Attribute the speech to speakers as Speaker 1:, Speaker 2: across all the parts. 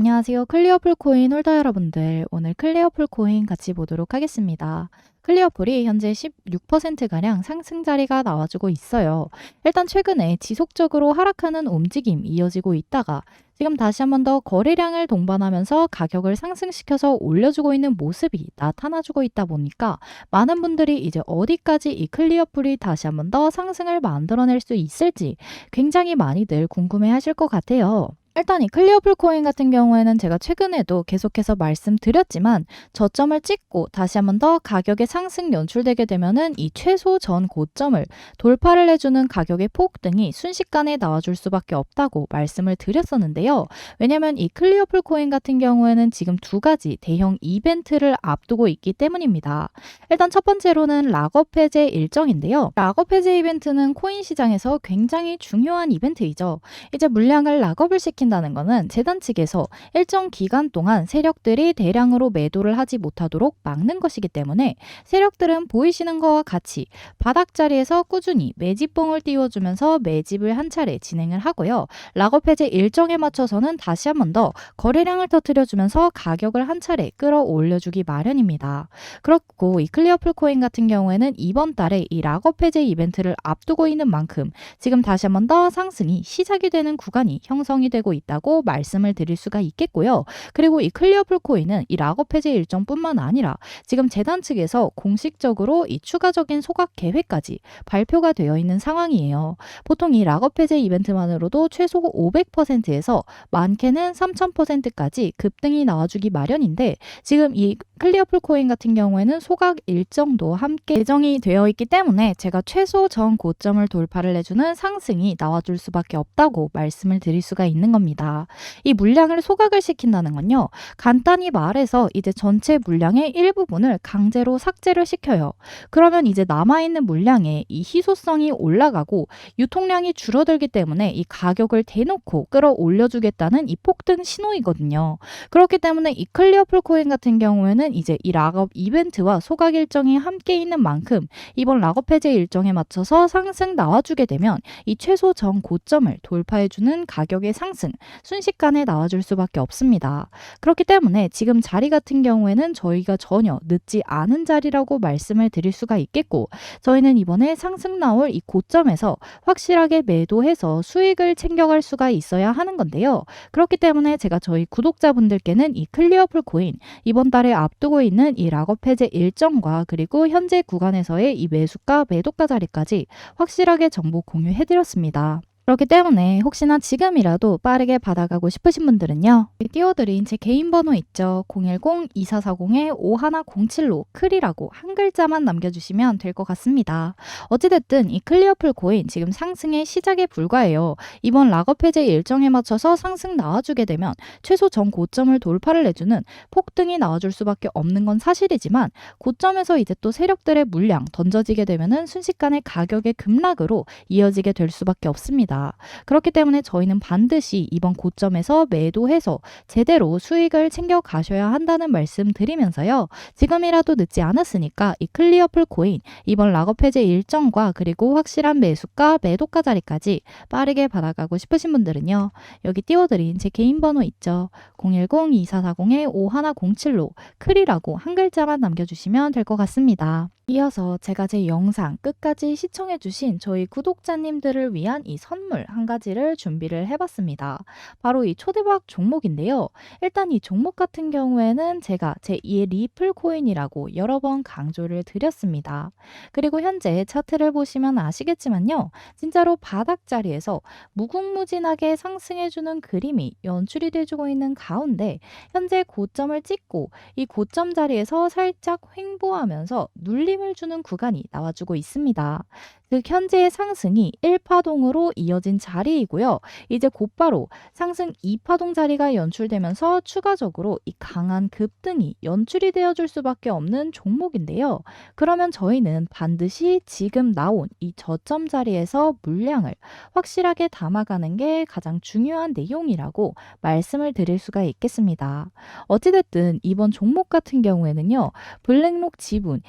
Speaker 1: 안녕하세요. 클리어풀 코인 홀더 여러분들. 오늘 클리어풀 코인 같이 보도록 하겠습니다. 클리어풀이 현재 16%가량 상승 자리가 나와주고 있어요. 일단 최근에 지속적으로 하락하는 움직임 이어지고 있다가 지금 다시 한번 더 거래량을 동반하면서 가격을 상승시켜서 올려주고 있는 모습이 나타나주고 있다 보니까 많은 분들이 이제 어디까지 이 클리어풀이 다시 한번 더 상승을 만들어낼 수 있을지 굉장히 많이들 궁금해 하실 것 같아요. 일단 이 클리어풀 코인 같은 경우에는 제가 최근에도 계속해서 말씀드렸지만 저점을 찍고 다시 한번 더 가격의 상승 연출되게 되면은 이 최소 전 고점을 돌파를 해주는 가격의 폭 등이 순식간에 나와줄 수밖에 없다고 말씀을 드렸었는데요. 왜냐면 이 클리어풀 코인 같은 경우에는 지금 두 가지 대형 이벤트를 앞두고 있기 때문입니다. 일단 첫 번째로는 락업 해제 일정인데요. 락업 해제 이벤트는 코인 시장에서 굉장히 중요한 이벤트이죠. 이제 물량을 락업을 시킨 다는 것은 재단 측에서 일정 기간 동안 세력들이 대량으로 매도를 하지 못하도록 막는 것이기 때문에 세력들은 보이시는 것과 같이 바닥 자리에서 꾸준히 매집봉을 띄워주면서 매집을 한 차례 진행을 하고요. 락업 해제 일정에 맞춰서는 다시 한 번 더 거래량을 터뜨려주면서 가격을 한 차례 끌어올려주기 마련입니다. 그렇고 이 클리어풀 코인 같은 경우에는 이번 달에 이 락업 해제 이벤트를 앞두고 있는 만큼 지금 다시 한 번 더 상승이 시작이 되는 구간이 형성이 되고 있다고 말씀을 드릴 수가 있겠고요. 그리고 이 클리어풀 코인은 이 락업 해제 일정뿐만 아니라 지금 재단 측에서 공식적으로 이 추가적인 소각 계획까지 발표가 되어 있는 상황이에요. 보통 이 락업 해제 이벤트만으로도 최소 500%에서 많게는 3000%까지 급등이 나와주기 마련인데 지금 이 클리어풀 코인 같은 경우에는 소각 일정도 함께 예정이 되어 있기 때문에 제가 최소 전 고점을 돌파를 해주는 상승이 나와줄 수밖에 없다고 말씀을 드릴 수가 있는 겁니다. 이 물량을 소각을 시킨다는 건요. 간단히 말해서 이제 전체 물량의 일부분을 강제로 삭제를 시켜요. 그러면 이제 남아있는 물량에 이 희소성이 올라가고 유통량이 줄어들기 때문에 이 가격을 대놓고 끌어올려주겠다는 이 폭등 신호이거든요. 그렇기 때문에 이 클리어풀 코인 같은 경우에는 이제 이 락업 이벤트와 소각 일정이 함께 있는 만큼 이번 락업 해제 일정에 맞춰서 상승 나와주게 되면 이 최소 전 고점을 돌파해주는 가격의 상승 순식간에 나와줄 수밖에 없습니다. 그렇기 때문에 지금 자리 같은 경우에는 저희가 전혀 늦지 않은 자리라고 말씀을 드릴 수가 있겠고 저희는 이번에 상승 나올 이 고점에서 확실하게 매도해서 수익을 챙겨갈 수가 있어야 하는 건데요. 그렇기 때문에 제가 저희 구독자분들께는 이 클리어풀 코인 이번 달에 앞두고 있는 이 락업 해제 일정과 그리고 현재 구간에서의 이 매수가 매도가 자리까지 확실하게 정보 공유해드렸습니다. 그렇기 때문에 혹시나 지금이라도 빠르게 받아가고 싶으신 분들은요. 띄워드린 제 개인 번호 있죠. 010-2440-5107로 클이라고 한 글자만 남겨주시면 될 것 같습니다. 어찌됐든 이 클리어풀 코인 지금 상승의 시작에 불과해요. 이번 락업 해제 일정에 맞춰서 상승 나와주게 되면 최소 전 고점을 돌파를 해주는 폭등이 나와줄 수밖에 없는 건 사실이지만 고점에서 이제 또 세력들의 물량 던져지게 되면은 순식간에 가격의 급락으로 이어지게 될 수밖에 없습니다. 그렇기 때문에 저희는 반드시 이번 고점에서 매도해서 제대로 수익을 챙겨 가셔야 한다는 말씀 드리면서요. 지금이라도 늦지 않았으니까 이 클리어풀 코인 이번 락업 해제 일정과 그리고 확실한 매수가 매도가 자리까지 빠르게 받아가고 싶으신 분들은요. 여기 띄워드린 제 개인 번호 있죠. 010-2440-5107로 클이라고 한 글자만 남겨주시면 될 것 같습니다. 이어서 제가 제 영상 끝까지 시청해주신 저희 구독자님들을 위한 이 선물 한 가지를 준비를 해봤습니다. 바로 이 초대박 종목인데요. 일단 이 종목 같은 경우에는 제가 제2의 리플 코인이라고 여러 번 강조를 드렸습니다. 그리고 현재 차트를 보시면 아시겠지만요. 진짜로 바닥 자리에서 무궁무진하게 상승해주는 그림이 연출이 돼주고 있는 가운데 현재 고점을 찍고 이 고점 자리에서 살짝 횡보하면서 눌림 힘을 주는 구간이 나와주고 있습니다. 즉 현재의 상승이 1파동으로 이어진 자리이고요. 이제 곧바로 상승 2파동 자리가 연출되면서 추가적으로 이 강한 급등이 연출이 되어줄 수밖에 없는 종목인데요. 그러면 저희는 반드시 지금 나온 이 저점 자리에서 물량을 확실하게 담아가는 게 가장 중요한 내용이라고 말씀을 드릴 수가 있겠습니다. 어찌됐든 이번 종목 같은 경우에는요. 블랙록 지분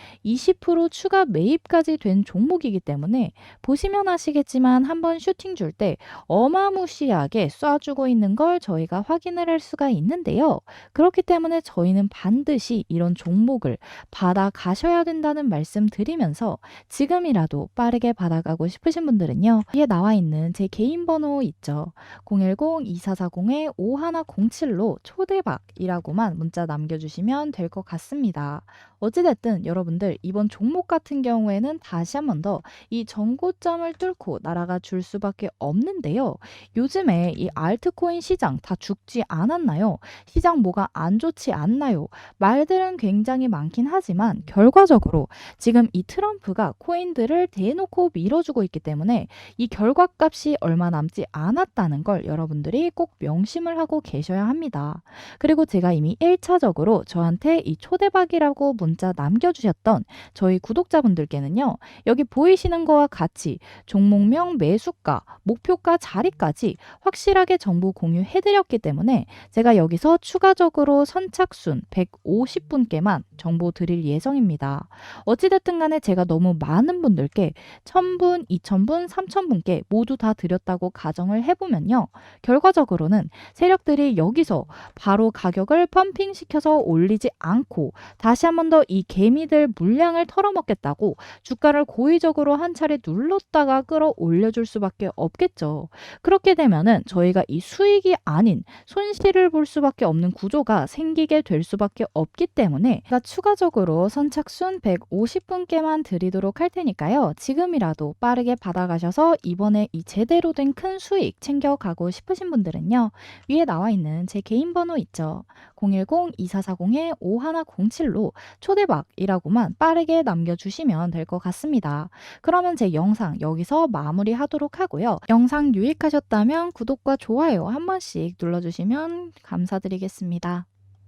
Speaker 1: 2% 추가 매입까지 된 종목이기 때문에 보시면 아시겠지만 한번 슈팅 줄 때 어마무시하게 쏴주고 있는 걸 저희가 확인을 할 수가 있는데요. 그렇기 때문에 저희는 반드시 이런 종목을 받아 가셔야 된다는 말씀 드리면서 지금이라도 빠르게 받아가고 싶으신 분들은요. 위에 나와 있는 제 개인 번호 있죠. 010-2440-5107로 초대박이라고만 문자 남겨주시면 될 것 같습니다. 어찌됐든 여러분들 이번 종목 같은 경우에는 다시 한 번 더 이 전고점을 뚫고 날아가 줄 수밖에 없는데요. 요즘에 이 알트코인 시장 다 죽지 않았나요? 시장 뭐가 안 좋지 않나요? 말들은 굉장히 많긴 하지만 결과적으로 지금 이 트럼프가 코인들을 대놓고 밀어주고 있기 때문에 이 결과값이 얼마 남지 않았다는 걸 여러분들이 꼭 명심을 하고 계셔야 합니다. 그리고 제가 이미 1차적으로 저한테 이 초대박이라고 문자 남겨주셨던 저희 구독자분들께는요. 여기 보이시는 거와 같이 종목명, 매수가, 목표가 자리까지 확실하게 정보 공유해드렸기 때문에 제가 여기서 추가적으로 선착순 150분께만 정보 드릴 예정입니다. 어찌됐든 간에 제가 너무 많은 분들께 1000분, 2000분, 3000분께 모두 다 드렸다고 가정을 해보면요. 결과적으로는 세력들이 여기서 바로 가격을 펌핑시켜서 올리지 않고 다시 한 번 더 이 개미들 물량을 털어먹겠다고 주가를 고의적으로 한 차례 눌렀다가 끌어올려줄 수밖에 없겠죠. 그렇게 되면은 저희가 이 수익이 아닌 손실을 볼 수밖에 없는 구조가 생기게 될 수밖에 없기 때문에 제가 추가적으로 선착순 150분께만 드리도록 할 테니까요. 지금이라도 빠르게 받아가셔서 이번에 이 제대로 된 큰 수익 챙겨가고 싶으신 분들은요. 위에 나와 있는 제 개인 번호 있죠. 010-2440-5107로 초대박이라고만 빠르게 남겨주시면 될 것 같습니다. 그러면 제 영상 여기서 마무리하도록 하고요. 영상 유익하셨다면 구독과 좋아요 한 번씩 눌러주시면 감사드리겠습니다.